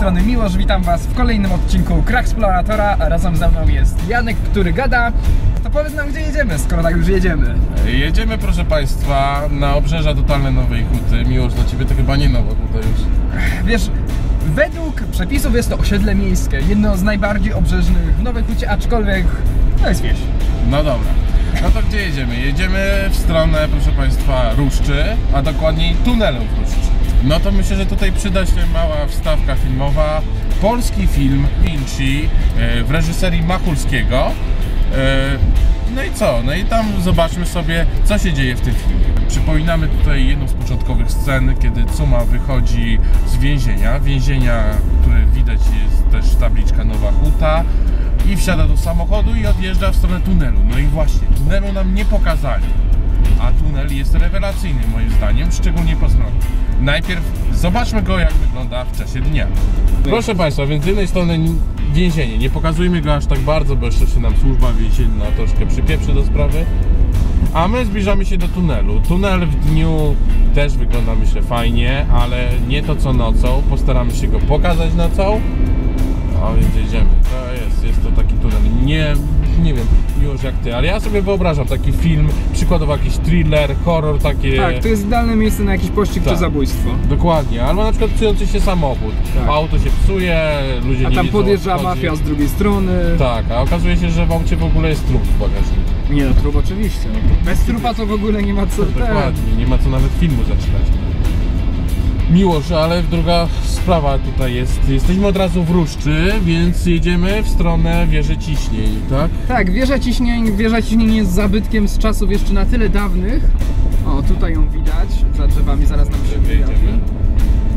strony Miłosz, witam Was w kolejnym odcinku Crack Exploratora, a razem ze mną jest Janek, który gada. To powiedz nam, gdzie jedziemy, skoro tak już jedziemy. Jedziemy, proszę Państwa, na obrzeża totalne Nowej Huty. Miłość dla Ciebie to chyba nie Nowa Huta już. Wiesz, według przepisów jest to osiedle miejskie, jedno z najbardziej obrzeżnych w Nowej Hucie, aczkolwiek to jest wieś. No dobra. No to gdzie jedziemy? Jedziemy w stronę, proszę Państwa, Ruszczy, a dokładniej tunelu w Ruszczy. No to myślę, że tutaj przyda się mała wstawka filmowa. Polski film Vinci e, w reżyserii Machulskiego. E, No i co? No i tam zobaczmy sobie, co się dzieje w tym filmie. Przypominamy tutaj jedną z początkowych scen, kiedy Cuma wychodzi z więzienia. Więzienia, które widać jest też tabliczka Nowa Huta. I wsiada do samochodu i odjeżdża w stronę tunelu. No i właśnie, tunelu nam nie pokazali. A tunel jest rewelacyjny moim zdaniem, szczególnie po stronie. Najpierw zobaczmy go jak wygląda w czasie dnia. Proszę Państwa, więc z jednej strony więzienie, nie pokazujmy go aż tak bardzo, bo jeszcze się nam służba więzienna troszkę przypieprzy do sprawy. A my zbliżamy się do tunelu. Tunel w dniu też wygląda myślę fajnie, ale nie to co nocą. Postaramy się go pokazać nocą. A więc jedziemy. To jest, jest to taki tunel. Nie, nie wiem już jak ty, ale ja sobie wyobrażam taki film, przykładowo jakiś thriller, horror, takie. Tak, to jest idealne miejsce na jakiś pościg Tak. czy zabójstwo. Dokładnie, albo na przykład psujący się samochód. Tak. Auto się psuje, ludzie A nie tam widzą, podjeżdża mafia z drugiej strony. Tak, a okazuje się, że w aucie w ogóle jest trup w bagażniku. Nie no, trup oczywiście. No bez trupa to w ogóle nie ma co... Dokładnie, nie ma co nawet filmu zaczynać. Miłość, ale druga sprawa tutaj jest. Jesteśmy od razu w Ruszczy, więc jedziemy w stronę wieży ciśnień, tak? Tak, wieża ciśnień, wieża ciśnień jest zabytkiem z czasów jeszcze na tyle dawnych. O, tutaj ją widać, za drzewami zaraz nam się wyjawi.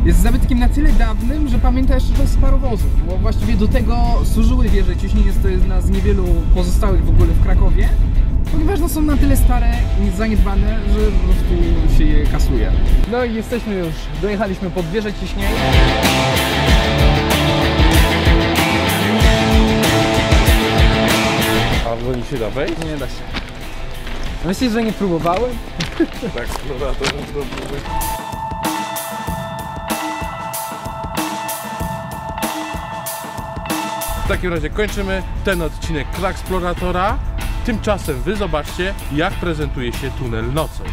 Jest zabytkiem na tyle dawnym, że pamięta jeszcze czas parowozów, bo właściwie do tego służyły wieże ciśnień, jest to jedna z niewielu pozostałych w ogóle w Krakowie, ponieważ no, są na tyle stare i zaniedbane, że po prostu się je kasuje. No i jesteśmy już, dojechaliśmy pod wieżę ciśnień. A w niej się da wejść? Nie da się. Myślisz, że nie próbowałem? Tak, eksplorator zrobimy. W takim razie kończymy ten odcinek Klaksploratora. Tymczasem wy zobaczcie, jak prezentuje się tunel nocą.